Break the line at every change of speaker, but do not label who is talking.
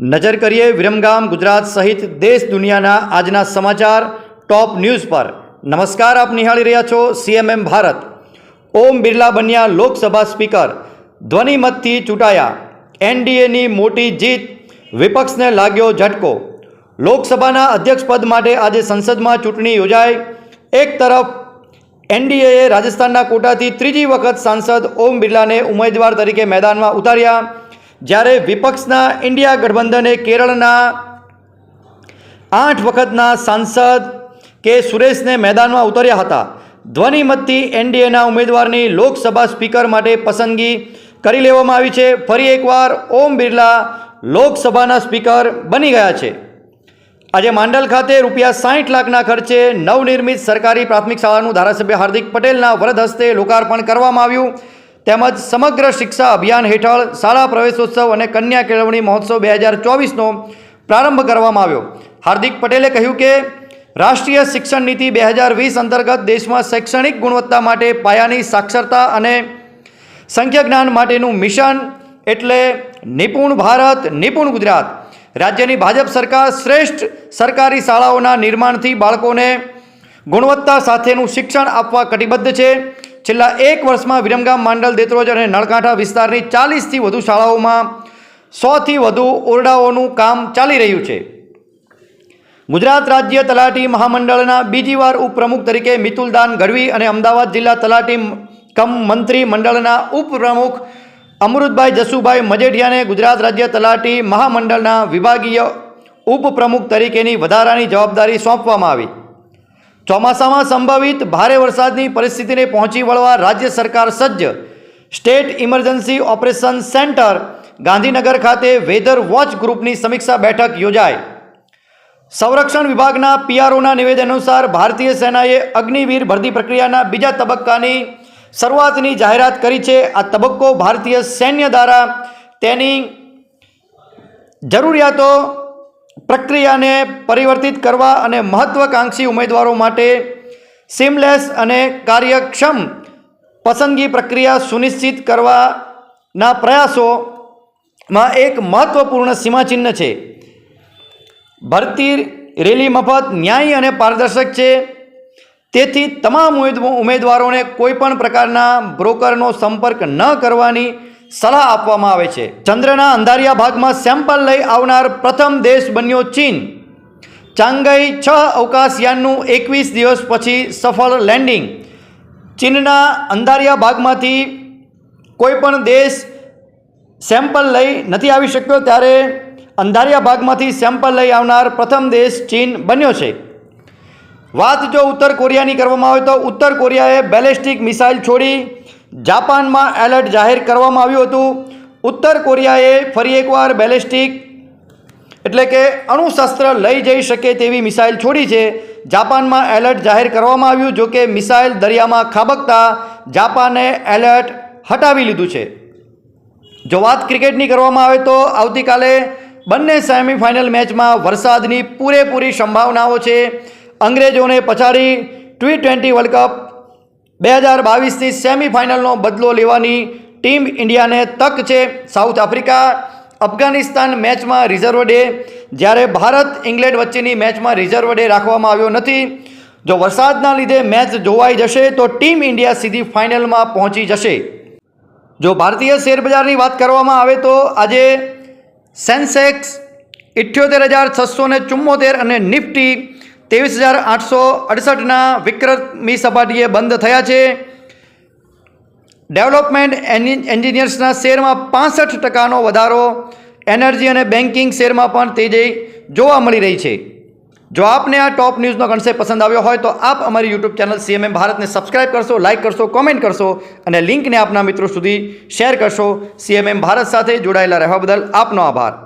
નજર કરીએ વિરમગામ, ગુજરાત સહિત દેશ દુનિયાના આજના સમાચાર ટોપ ન્યૂઝ પર. નમસ્કાર, આપ નિહાળી રહ્યા છો સીએમએમ ભારત. ઓમ બિરલા બન્યા લોકસભા સ્પીકર. ધ્વનિમતથી ચૂંટાયા. એનડીએની મોટી જીત વિપક્ષને લાગ્યો ઝટકો. લોકસભાના અધ્યક્ષપદ માટે આજે સંસદમાં ચૂંટણી યોજાઈ. એક તરફ એનડીએએ રાજસ્થાનના કોટાથી ત્રીજી વખત સાંસદ ઓમ બિરલાને ઉમેદવાર તરીકે મેદાનમાં ઉતાર્યા. જ્યારે વિપક્ષના ઇન્ડિયા ગઠબંધને કેરળના આઠ વખતના સાંસદ કે સુરેશને મેદાનમાં ઉતર્યા હતા. ધ્વનિમતથી એનડીએના ઉમેદવારની લોકસભા સ્પીકર માટે પસંદગી કરી લેવામાં આવી છે. ફરી એકવાર ઓમ બિરલા લોકસભાના સ્પીકર બની ગયા છે. આજે માંડલ ખાતે રૂપિયા સાઠ લાખના ખર્ચે નવનિર્મિત સરકારી પ્રાથમિક શાળાનું ધારાસભ્ય હાર્દિક પટેલના વરદ હસ્તે લોકાર્પણ કરવામાં આવ્યું. તેમજ સમગ્ર શિક્ષા અભિયાન હેઠળ શાળા પ્રવેશોત્સવ અને કન્યા કેળવણી મહોત્સવ બે હજાર ચોવીસનો પ્રારંભ કરવામાં આવ્યો. હાર્દિક પટેલે કહ્યું કે, રાષ્ટ્રીય શિક્ષણ નીતિ બે હજાર વીસ અંતર્ગત દેશમાં શૈક્ષણિક ગુણવત્તા માટે પાયાની સાક્ષરતા અને સંખ્યા જ્ઞાન માટેનું મિશન એટલે નિપુણ ભારત, નિપુણ ગુજરાત. રાજ્યની ભાજપ સરકાર શ્રેષ્ઠ સરકારી શાળાઓના નિર્માણથી બાળકોને ગુણવત્તા સાથેનું શિક્ષણ આપવા કટિબદ્ધ છે. છેલ્લા એક વર્ષમાં વિરમગામ, માંડલ, દેત્રોજ અને નળકાંઠા વિસ્તારની ચાલીસથી વધુ શાળાઓમાં સોથી વધુ ઓરડાઓનું કામ ચાલી રહ્યું છે. ગુજરાત રાજ્ય તલાટી મહામંડળના બીજી વાર ઉપપ્રમુખ તરીકે મિતુલદાન ગઢવી અને અમદાવાદ જિલ્લા તલાટી કમ મંત્રી મંડળના ઉપપ્રમુખ અમૃતભાઈ જસુભાઈ મજેઠિયાને ગુજરાત રાજ્ય તલાટી મહામંડળના વિભાગીય ઉપપ્રમુખ તરીકેની વધારાની જવાબદારી સોંપવામાં આવી. ચોમાસામાં સંભવિત ભારે વરસાદની પરિસ્થિતિને પહોંચી વળવા રાજ્ય સરકાર સજ્જ. State emergency operation centre, Gandhinagar ખાતે વેધર વોચ ગ્રુપની સમીક્ષા બેઠક યોજાઈ. સંરક્ષણ વિભાગના પીઆરઓના નિવેદન અનુસાર ભારતીય સેનાએ અગ્નિવીર ભરતી પ્રક્રિયાના બીજા તબક્કાની શરૂઆતની જાહેરાત કરી છે. આ તબક્કો ભારતીય સૈન્ય દ્વારા તેની જરૂરિયાતો પ્રક્રિયાને પરિવર્તિત કરવા અને મહત્વાકાંક્ષી ઉમેદવારો માટે સીમલેસ અને કાર્યક્ષમ પસંદગી પ્રક્રિયા સુનિશ્ચિત કરવાના પ્રયાસોમાં એક મહત્વપૂર્ણ સીમાચિહ્ન છે. ભરતી રેલી મફત ન્યાયી અને પારદર્શક છે. તેથી તમામ ઉમેદવારોને કોઈપણ પ્રકારના બ્રોકરનો સંપર્ક ન કરવાની સલાહ આપવામાં આવે છે. ચંદ્રના અંધારિયા ભાગમાં સેમ્પલ લઈ આવનાર પ્રથમ દેશ બન્યો ચીન. ચાંગાઈ છ અવકાશયાનનું એકવીસ દિવસ પછી સફળ લેન્ડિંગ ચીનના અંધારિયા ભાગમાંથી કોઈપણ દેશ સેમ્પલ લઈ નથી આવી શક્યો ત્યારે અંધારિયા ભાગમાંથી સેમ્પલ લઈ આવનાર પ્રથમ દેશ ચીન બન્યો છે. વાત જો ઉત્તર કોરિયાની કરવામાં આવે તો ઉત્તર કોરિયાએ બેલેસ્ટિક મિસાઇલ છોડી જાપાનમાં એલર્ટ જાહેર કરવામાં આવ્યું હતું. ઉત્તર કોરિયાએ ફરી એકવાર બેલેસ્ટિક એટલે કે અણુશસ્ત્ર લઈ જઈ શકે તેવી મિસાઇલ છોડી છે. જાપાનમાં એલર્ટ જાહેર કરવામાં આવ્યું જો કે મિસાઇલ દરિયામાં ખાબકતા જાપાને એલર્ટ હટાવી લીધું છે. જો વાત ક્રિકેટની કરવામાં આવે તો આવતીકાલે બંને સેમિફાઇનલ મેચમાં વરસાદની પૂરેપૂરી સંભાવનાઓ છે. અંગ્રેજોને પછાડી ટી ટ્વેન્ટી વર્લ્ડ કપ બે હજાર બાવીસની સેમિફાઇનલનો બદલો લેવાની ટીમ ઇન્ડિયાને તક છે સાઉથ આફ્રિકા. અફઘાનિસ્તાન મેચમાં રિઝર્વ ડે. જ્યારે ભારત ઇંગ્લેન્ડ વચ્ચેની મેચમાં રિઝર્વ ડે રાખવામાં આવ્યો નથી. જો વરસાદના લીધે મેચ જોવાઈ જશે, તો ટીમ ઇન્ડિયા સીધી ફાઇનલમાં પહોંચી જશે. જો ભારતીય શેરબજારની વાત કરવામાં આવે તો આજે સેન્સેક્સ, ઇઠ્યોતેર હજાર છસો ને ચુમ્મોતેર અને નિફ્ટી ત્રેવીસ હજાર આઠસો અડસઠના વિક્રમી સપાટીએ બંધ થયા છે. ડેવલપમેન્ટ એન્જિ- એન્જિનિયર્સના શેરમાં પાસઠ ટકાનો વધારો, એનર્જી અને બેન્કિંગ શેરમાં પણ તેજી જોવા મળી રહી છે. જો આપને આ ટોપ ન્યૂઝનો કન્સેપ્ટ પસંદ આવ્યો હોય તો આપ અમારી યુટ્યુબ ચેનલ સીએમએમ ભારતને સબસ્ક્રાઇબ કરશો લાઇક કરશો કોમેન્ટ કરશો અને લિંકને આપના મિત્રો સુધી શેર કરશો. સીએમએમ ભારત સાથે જોડાયેલા રહેવા બદલ આપનો આભાર.